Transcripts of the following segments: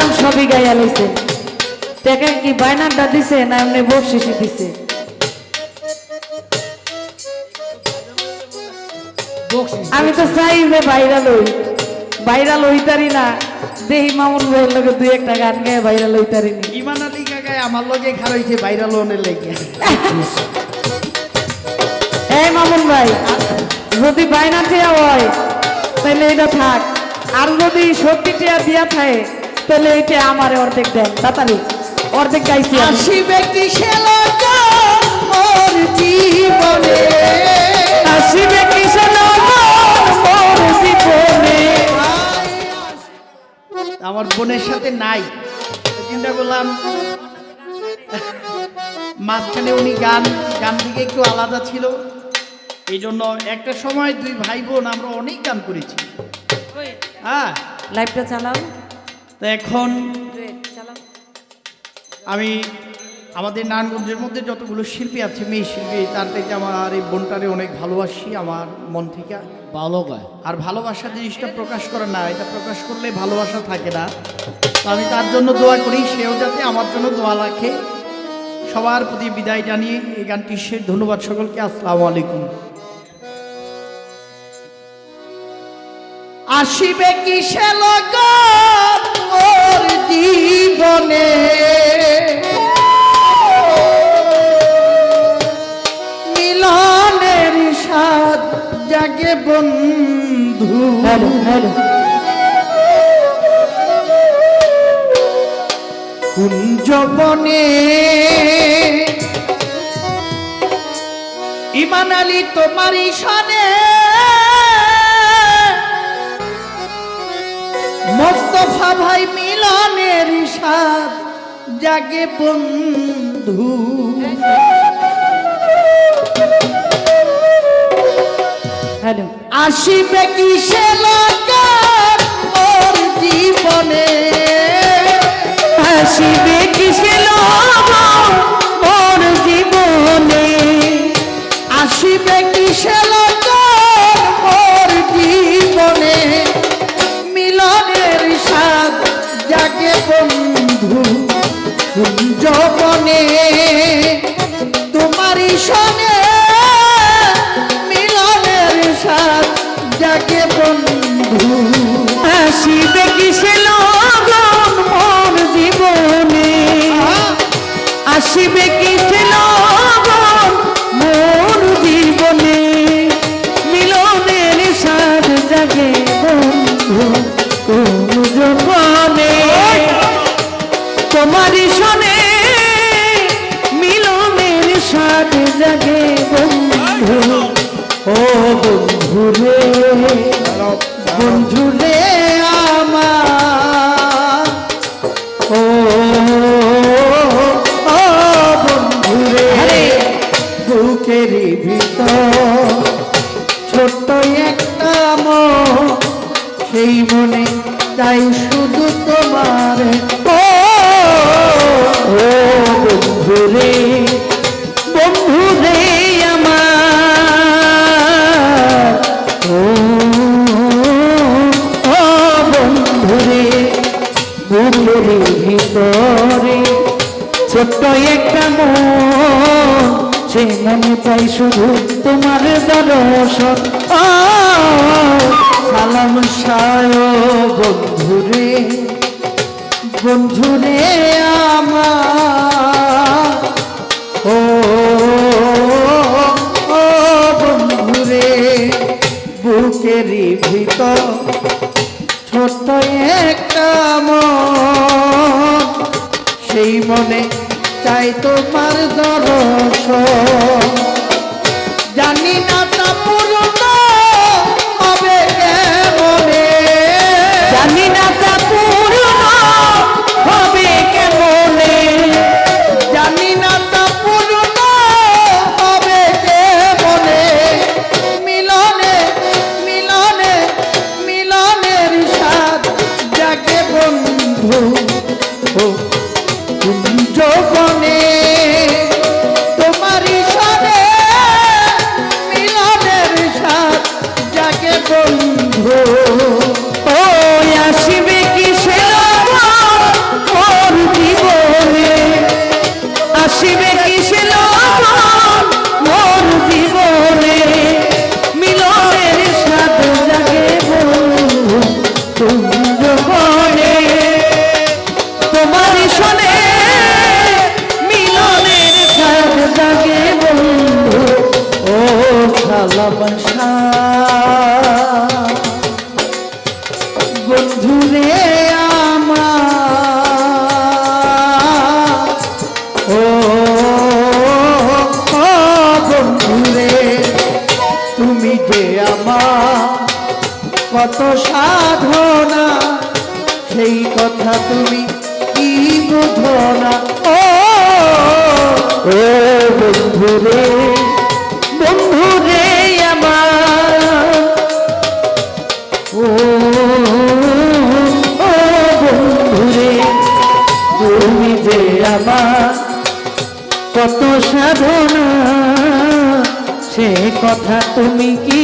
গাইলাম সবই গাইয়া লইছে। টাকা কি বাইনারটা দিছে না এমনি বকশিসি দিছে। আমি তো চাই যে ভাইরাল হই। ভাইরাল হইতারি না। দেহি মামুন ভাইয়ের লগে দুই একটা গান গায়ে ভাইরাল হইতারি নি। ইমান আলী কাকায় আমার লগে খারাইছে ভাইরাল হনের লেগে। এই মামুন ভাই যদি বাইনা টিয়া হয় তাহলে এটা থাক। আর যদি সত্যি টিয়া দিয়া থাকে তাহলে এটা আমার অর্ধেক দেন? তাড়াতাড়ি অর্ধেক গাইছি। আসিবে লগন মোর জীবনে? আসিবে লগন মোর জীবনে? আমার বোনের সাথে নাই তো চিন্তা করলাম মাঝখানে উনি গান গান থেকে একটু আলাদা ছিল। এই জন্য একটা সময় দুই ভাই বোন আমরা অনেক গান করেছি। হ্যাঁ। লাইভটা চালাও। তো এখন আমি আমাদের নারায়ণগঞ্জের মধ্যে যতগুলো শিল্পী আছে মেয়ে শিল্পী তার থেকে আমার এই বোনটারে অনেক ভালোবাসি আমার মন থেকে। ভালো গায়। আর ভালোবাসা জিনিসটা প্রকাশ করে না এটা প্রকাশ করলে ভালোবাসা থাকে না। তো আমি তার জন্য দোয়া করি সেও যাতে আমার জন্য দোয়া রাখে। সবার প্রতি বিদায় জানিয়ে এই গানটি শেষ। ধন্যবাদ সকলকে আসসালামু আলাইকুম। আসিবে কিসে লগন মোর জীবনে? মিলনের স্বাদ জাগে বন্ধু। কুঞ্জবনে ইমান আলী তোমার সনে মোস্তফা ভাই মিলনের সাথ জাগে বন্ধু। হ্যালো। আসিবে কি সে জীবনে? আসিবে কিসে জাগে বন্ধু কুঞ্জবনে তোমারই সনে মিলনের স্বাদ জাগে বন্ধু। আসিবে কিসে লগন মোর জীবনে? আসিবে কিসে লগন ও বন্ধু রে বন্ধু রে আমার। ও ও বন্ধু রে বুকের ভিতর ছোট্ট একটা মন সেই মনে তাই শুধু তোমার। ও ও বন্ধু ভিতরে ছোট্ট একটা মন সে মনে চাই শুধু তোমার দর্শন। ও, সালাম সায় বন্ধুরে বন্ধুরে আমার। ও, বন্ধুরে, বুকের ভিতর চাই তোমার দর্শন। জানি না তা পূর্ণ হবে কেমনে। জানি না তা পূর্ণ হবে কেমনে। জানি না তা পূর্ণ হবে কেমনে। মিলনে মিলনে, মিলনের স্বাদ জাগে বন্ধু ভালোবাসা বন্ধুরে আমার ও বন্ধুরে তুমি যে আমার কত সাধনা, সেই কথা তুমি কি বোঝো না ও বন্ধু রে আমার ও তুমি যে আমার কত সাধনা সে কথা তুমি কি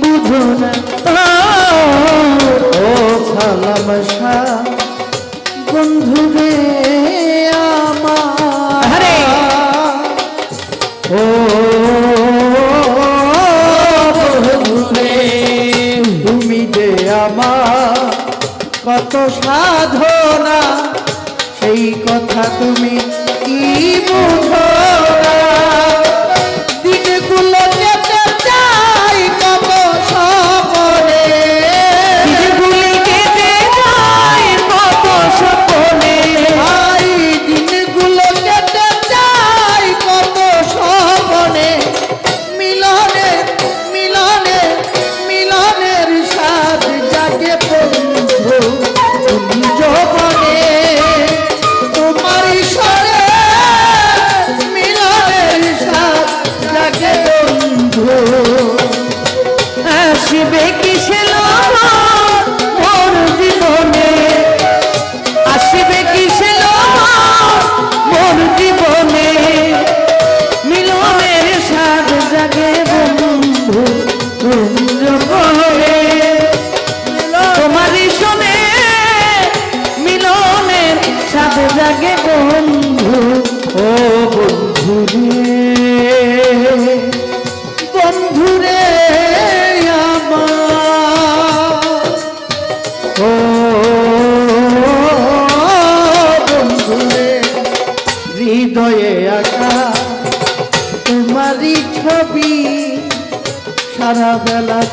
বুঝো না ও সালাম শাহ বন্ধু রে আমার! ও সাধনা সেই কথা তুমি কি বুঝো?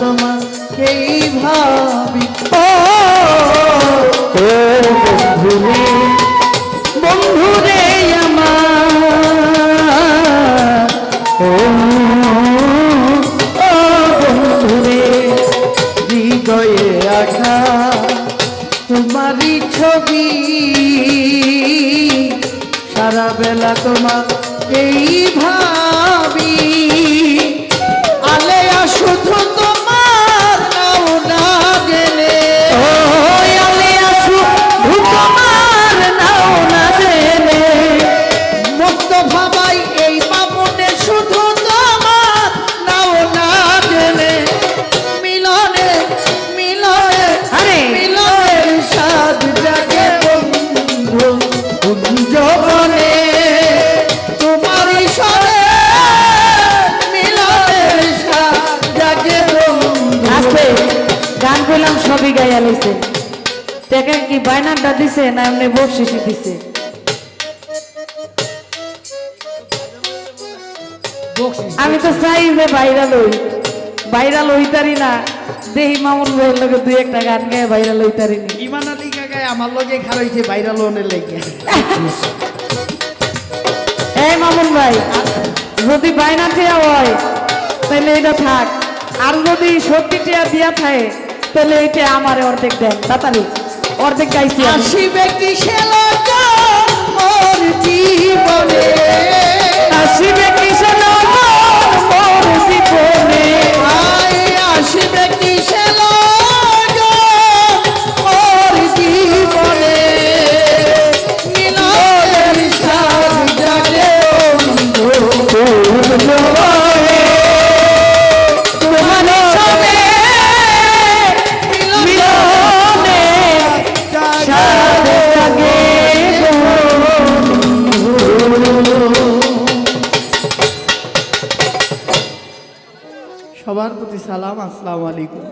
এই ভাবি। ও ও বন্ধুরে। বন্ধুরে আমার। ও বন্ধুরে। হৃদয়ে আঁকা তোমারই ছবি। সারা বেলা তোমার এই ভাবি। গান কইলাম সবই গাইয়া লইছে। টাকা কি বাইনারটা দিছে না এমনি বকশিসি দিছে। আমি তো চাই যে বাইরা লই বাইরা লইতারি না। দেহি মামুন ভাইয়ের লগে দুই একটা গান গায়ে বাইরা লইতারি নি। ইমান আলী কাকায় আমার লগে খারাইছে বাইরা লোনের লেগে। এই মামুন ভাই যদি বাইনা টিয়া হয় তাহলে এটা থাক। আর যদি সত্যি টিয়া দিয়া থাকে তাহলে এটা আমার অর্ধেক দেন তাড়াতাড়ি। অর্ধেক গাইছি আসি আসিবে কি শেলা মোর জীবনে সালাম আসসালামু আলাইকুম।